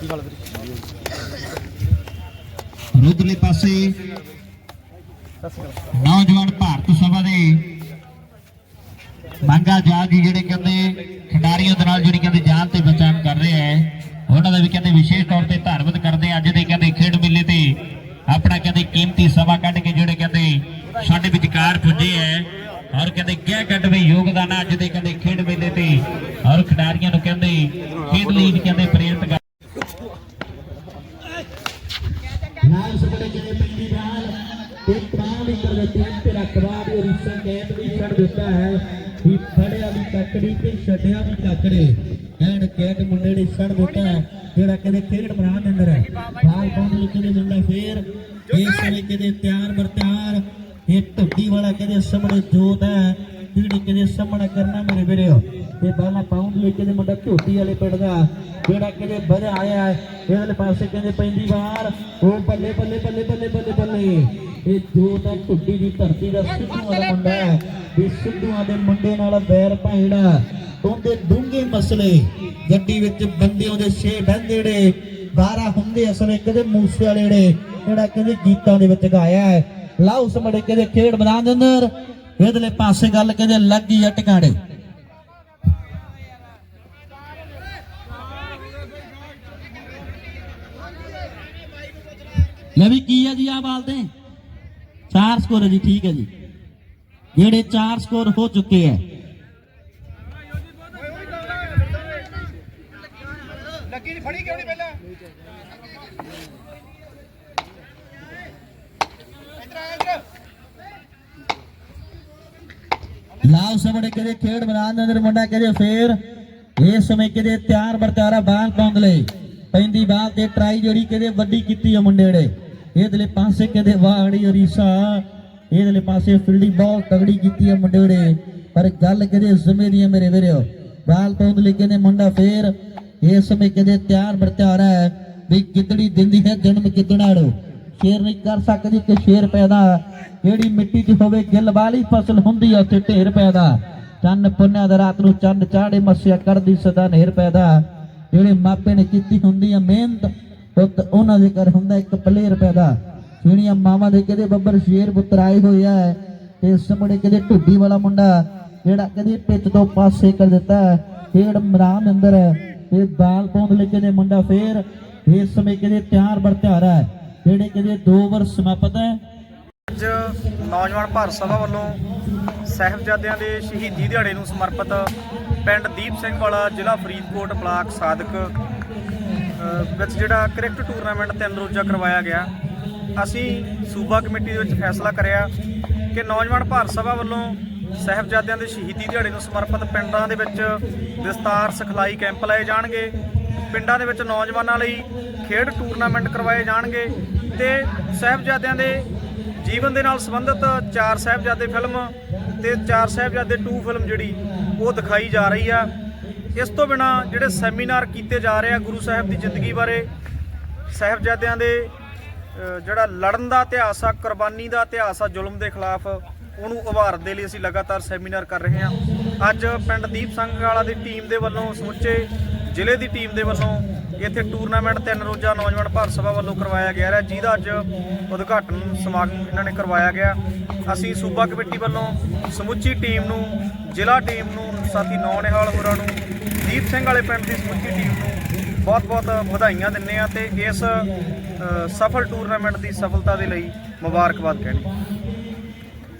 ਹਾਲ ਪਾਸੇ ਨੌਜਵਾਨ ਭਾਰਤ ਸਭਾ ਦੇ ਮੰਗਾ ਜਾਗ ਜਿਹੜੇ ਕਹਿੰਦੇ ਖਿਡਾਰੀਆਂ ਦੇ ਨਾਲ ਜਿਹੜੀ ਕਹਿੰਦੇ ਜਾਨ ਤੇ ਬਚਾਨ ਕਰ ਰਹੇ ਹੈ, ਉਹਨਾਂ ਦਾ ਵੀ ਕਹਿੰਦੇ ਵਿਸ਼ੇਸ਼ ਤੌਰ ਤੇ ਧੰਨਵਾਦ ਕਰਦੇ ਅੱਜ ਦੇ ਕਹਿੰਦੇ ਖੇਡ ਮੇਲੇ ਤੇ ਆਪਣਾ ਕਹਿੰਦੇ ਕੀਮਤੀ ਸਮਾਂ ਕੱਢ ਕੇ ਜਿਹੜੇ ਕਹਿੰਦੇ ਸਾਡੇ ਵਿਚਕਾਰ ਪੁੱਜੇ ਹੈ ਔਰ ਕਹਿੰਦੇ ਕਿਆ ਕੱਢਵੇਂ ਯੋਗਦਾਨ ਅੱਜ ਦੇ ਤੇ ਪ੍ਰਾਣ ਕਰ ਦੇ ਤੇ ਰਖਵਾਰ ਉਹ ਰਿਸ਼ਾ ਕੈਪ ਵੀ ਛੱਡ ਦਿੱਤਾ ਹੈ, ਵੀ ਫੜਿਆ ਵੀ ਕੱਕੜੀ ਤੇ ਛੱਡਿਆ ਵੀ ਕੱਕੜੇ। ਐਨ ਕੈਟ ਮੁੰਡੇ ਨੇ ਛੱਡ ਦਿੱਤਾ ਜਿਹੜਾ ਕਦੇ ਖੇਡ ਮੈਦਾਨ ਦੇ ਅੰਦਰ ਹੈ। ਬਾਲ ਪਾਉਣ ਲਈ ਕਦੇ ਮੁੰਡਾ ਫੇਰ। ਇਸ ਸਮੇਂ ਕਦੇ ਤਿਆਰ ਬਰ ਤਿਆਰ ਇਹ ਢੁੱਡੀ ਵਾਲਾ ਕਦੇ ਸਾਹਮਣੇ ਜੋਤ ਹੈ, ਜਿਹੜੀ ਕਦੇ ਸਾਹਮਣਾ ਕਰਨਾ ਮੇਰੇ ਵੀਰੋ। ਤੇ ਬਾਲਾ ਪਾਉਣ ਲਈ ਕਦੇ ਮੁੰਡਾ ਝੋਟੀ ਵਾਲੇ ਪਿੰਡ ਦਾ, ਜਿਹੜਾ ਕਦੇ ਵਧਿਆ ਆਇਆ ਹੈ, ਇਹਦੇ ਪਾਸੇ ਕਹਿੰਦੇ ਪੈਂਦੀ ਵਾਰ। ਉਹ ਬੱਲੇ ਬੱਲੇ ਬੱਲੇ ਬੱਲੇ ਬੱਲੇ ਬੱਲੇ। ਇਹ ਜੋਤ ਹੈ ਢੁੱਡੀ ਦੀ ਧਰਤੀ ਦਾ ਸਿੱਧੂ ਵਾਲਾ ਮੁੰਡਾ ਹੈ ਵੀ ਸਿੱਧੂਆਂ ਦੇ ਮੁੰਡੇ ਨਾਲ ਬੈਰ ਭਾਈੜਾ ਉਹਦੇ ਡੂੰਘੇ ਮਸਲੇ ਗੱਡੀ ਵਿੱਚ ਬੰਦਿਆਂ ਦੇ ਛੇ ਬੰਦੇੜੇ 12 ਹੁੰਦੇ ਅਸਲੇ ਕਦੇ ਮੂਸੇ ਵਾਲੇ ਜਿਹੜੇ ਜਿਹੜਾ ਕਹਿੰਦੇ ਗੀਤਾਂ ਦੇ ਵਿੱਚ ਗਾਇਆ ਹੈ। ਲਾਉਸ ਮੜੇ ਕਹਿੰਦੇ ਖੇਡ ਮੈਦਾਨ ਦੇ ਅੰਦਰ। ਇਹਦਲੇ ਪਾਸੇ ਗੱਲ ਕਹਿੰਦੇ ਲੱਗੀ ਆ ਟਿਕਾਣੇ। ਲੈ ਵੀ ਕੀ ਹੈ ਜੀ ਆ ਬਾਲ ਤੇ? ਚਾਰ ਸਕੋਰ ਹੈ ਜੀ ਠੀਕ ਹੈ ਜੀ। ਜਿਹੜੇ ਚਾਰ ਸਕੋਰ ਹੋ ਚੁੱਕੇ ਹੈ। ਲੱਗੀ ਨਹੀਂ ਫੜੀ ਕਿਉਂ ਪਹਿਲਾਂ? ਕਦੇ ਖੇਡ ਮੈਦਾਨ ਦੇ ਅੰਦਰ ਮੁੰਡਾ ਕਦੇ ਫੇਰ? ਇਸ ਸਮੇਂ ਕਦੇ ਤਿਆਰ ਬਰਤਾਰਾ ਬਾਂਹ ਪਾਉਂਦ ਲਈ ਪੈਂਦੀ ਬਾਲ ਤੇ ਟਰਾਈ ਜਿਹੜੀ ਕਦੇ ਵੱਡੀ ਕੀਤੀ ਆ ਮੁੰਡੇ ਨੇ। ਇਹਦਲੇ ਪਾਸੇ ਕਦੇ ਵਾਹੜੀ ਅਰੀਸਾ ਇਹਦਲੇ ਪਾਸੇ ਫੀਲਡਿੰਗ ਬਹੁਤ ਤਗੜੀ ਕੀਤੀ ਹੈ ਮੁੰਡੇ ਨੇ ਪਰ ਗੱਲ ਕਦੇ ਜ਼ਮੇ ਦੀ ਮੇਰੇ ਵੀਰੋ। ਬਾਲ ਪਾਉਂਦ ਲਈ ਕਹਿੰਦੇ ਮੁੰਡਾ ਫੇਰ ਇਸ ਸਮੇਂ ਕਦੇ ਤਿਆਰ ਬਰਤਾਰਾ ਹੈ ਵੀ ਗਿੱਦੜੀ ਦਿੰਦੀ ਹੈ, ਜਨਮ ਗਿੱਦੜਾੜੋ ਸ਼ੇਰ ਨਹੀਂ ਕਰ ਸਕਦੀ ਕਿ ਸ਼ੇਰ ਪੈਦਾ। ਜਿਹੜੀ ਮਿੱਟੀ 'ਚ ਹੋਵੇ ਗਿੱਲ ਵਾਲੀ ਫਸਲ ਹੁੰਦੀ ਆ, ਉੱਥੇ ਢੇਰ ਪੈਦਾ। ਚੰਨ ਪੁੰਨਿਆ ਦਾ ਰਾਤ ਨੂੰ ਚੰਨ ਚਾੜੇ ਮੱਸਿਆ ਕਰਦੀ ਸਦਾ ਨਹਿਰ ਪੈਦਾ। ਜਿਹੜੇ ਮਾਪੇ ਨੇ ਕੀਤੀ ਹੁੰਦੀ ਆ ਮਿਹਨਤ ਪੁੱਤ, ਉਹਨਾਂ ਦੇ ਘਰ ਹੁੰਦਾ ਇੱਕ ਪਲੇਰ ਪੈਦਾ ਜਿਹੜੀਆਂ ਮਾਵਾਂ ਦੇ ਕਦੇ ਬੱਬਰ ਸ਼ੇਰ ਪੁੱਤਰ ਆਏ ਹੋਏ ਆ, ਤੇ ਸਮੜੇ ਕਦੇ ਢੁੱਡੀ ਵਾਲਾ ਮੁੰਡਾ, ਜਿਹੜਾ ਕਦੇ ਪਿੱਛ ਤੋਂ ਪਾਸੇ ਕਰ ਦਿੱਤਾ ਹੈ। ਖੇਡ ਅੰਦਰ ਇਹ ਬਾਲ ਪੌਂਦ ਲੈ ਨੇ ਮੁੰਡਾ ਫੇਰ, ਇਸ ਸਮੇਂ ਕਦੇ ਤਿਆਰ ਬਰਤਿਆਰਾ ਹੈ, ਜਿਹੜੇ ਕਦੇ ਦੋ ਵਾਰ ਸਮਾਪਤ ਹੈ ਅੱਜ ਨੌਜਵਾਨ ਭਾਰਤ ਸਭਾ ਵੱਲੋਂ ਸਾਹਿਬਜ਼ਾਦਿਆਂ ਦੇ ਸ਼ਹੀਦੀ ਦਿਹਾੜੇ ਨੂੰ ਸਮਰਪਿਤ ਪਿੰਡ ਦੀਪ ਸਿੰਘ ਵਾਲਾ ਜ਼ਿਲ੍ਹਾ ਫਰੀਦਕੋਟ ਬਲਾਕ ਸਾਦਕ ਵਿੱਚ ਜਿਹੜਾ ਕ੍ਰਿਕਟ ਟੂਰਨਾਮੈਂਟ ਤਿੰਨ ਰੋਜ਼ਾ ਕਰਵਾਇਆ ਗਿਆ, ਅਸੀਂ ਸੂਬਾ ਕਮੇਟੀ ਦੇ ਵਿੱਚ ਫੈਸਲਾ ਕਰਿਆ ਕਿ ਨੌਜਵਾਨ ਭਾਰਤ ਸਭਾ ਵੱਲੋਂ ਸਾਹਿਬਜ਼ਾਦਿਆਂ ਦੇ ਸ਼ਹੀਦੀ ਦਿਹਾੜੇ ਨੂੰ ਸਮਰਪਿਤ ਪਿੰਡਾਂ ਦੇ ਵਿੱਚ ਵਿਸਤਾਰ ਸਿਖਲਾਈ ਕੈਂਪ ਲਾਏ ਜਾਣਗੇ। ਪਿੰਡਾਂ ਦੇ ਵਿੱਚ ਨੌਜਵਾਨਾਂ ਲਈ ਖੇਡ ਟੂਰਨਾਮੈਂਟ ਕਰਵਾਏ ਜਾਣਗੇ ਤੇ ਸਾਹਿਬਜ਼ਾਦਿਆਂ ਦੇ ਜੀਵਨ ਦੇ ਨਾਲ ਸੰਬੰਧਿਤ ਚਾਰ ਸਾਹਿਬਜ਼ਾਦੇ ਫਿਲਮ ਤੇ ਚਾਰ ਸਾਹਿਬਜ਼ਾਦੇ 2 ਫਿਲਮ ਜਿਹੜੀ ਉਹ ਦਿਖਾਈ ਜਾ ਰਹੀ ਆ। ਇਸ ਤੋਂ ਬਿਨਾ ਜਿਹੜੇ ਸੈਮੀਨਾਰ ਕੀਤੇ ਜਾ ਰਹੇ ਆ ਗੁਰੂ ਸਾਹਿਬ ਦੀ ਜ਼ਿੰਦਗੀ ਬਾਰੇ, ਸਾਹਿਬਜ਼ਾਦਿਆਂ ਦੇ ਜਿਹੜਾ ਲੜਨ ਦਾ ਇਤਿਹਾਸ ਆ, ਕੁਰਬਾਨੀ ਦਾ ਇਤਿਹਾਸ ਆ, ਜ਼ੁਲਮ ਦੇ ਖਿਲਾਫ, ਉਹਨੂੰ ਉਭਾਰਨ ਦੇ ਲਈ ਅਸੀਂ ਲਗਾਤਾਰ ਸੈਮੀਨਾਰ ਕਰ ਰਹੇ ਹਾਂ। ਅੱਜ ਪਿੰਡ ਦੀਪ ਸਿੰਘ ਵਾਲਾ ਦੀ ਟੀਮ ਦੇ ਵੱਲੋਂ ਸਮੁੱਚੇ ਜ਼ਿਲ੍ਹੇ ਦੀ ਟੀਮ ਦੇ ਵੱਲੋਂ ਇੱਥੇ ਟੂਰਨਾਮੈਂਟ ਤਿੰਨ ਰੋਜ਼ਾ ਨੌਜਵਾਨ ਭਾਰਤ ਸਭਾ ਵੱਲੋਂ ਕਰਵਾਇਆ ਗਿਆ ਹੈ ਜਿਹਦਾ ਅੱਜ ਉਦਘਾਟਨ ਸਮਾਗਮ ਇਹਨਾਂ ਨੇ ਕਰਵਾਇਆ ਗਿਆ। ਅਸੀਂ ਸੂਬਾ ਕਮੇਟੀ ਵੱਲੋਂ ਸਮੁੱਚੀ ਟੀਮ ਨੂੰ, ਜ਼ਿਲ੍ਹਾ ਟੀਮ ਨੂੰ, ਸਾਥੀ ਨੌਨਿਹਾਲ ਹੋਰਾਂ ਨੂੰ ਦੀਪ ਸਿੰਘ ਵਾਲੇ ਪਿੰਡ ਦੀ ਸਮੁੱਚੀ ਟੀਮ ਨੂੰ ਬਹੁਤ-ਬਹੁਤ ਵਧਾਈਆਂ ਦਿੰਨੇ ਆ ਤੇ ਇਸ ਸਫਲ ਟੂਰਨਾਮੈਂਟ ਦੀ ਸਫਲਤਾ ਦੇ ਲਈ ਮੁਬਾਰਕਬਾਦ ਕਹਿੰਦੇ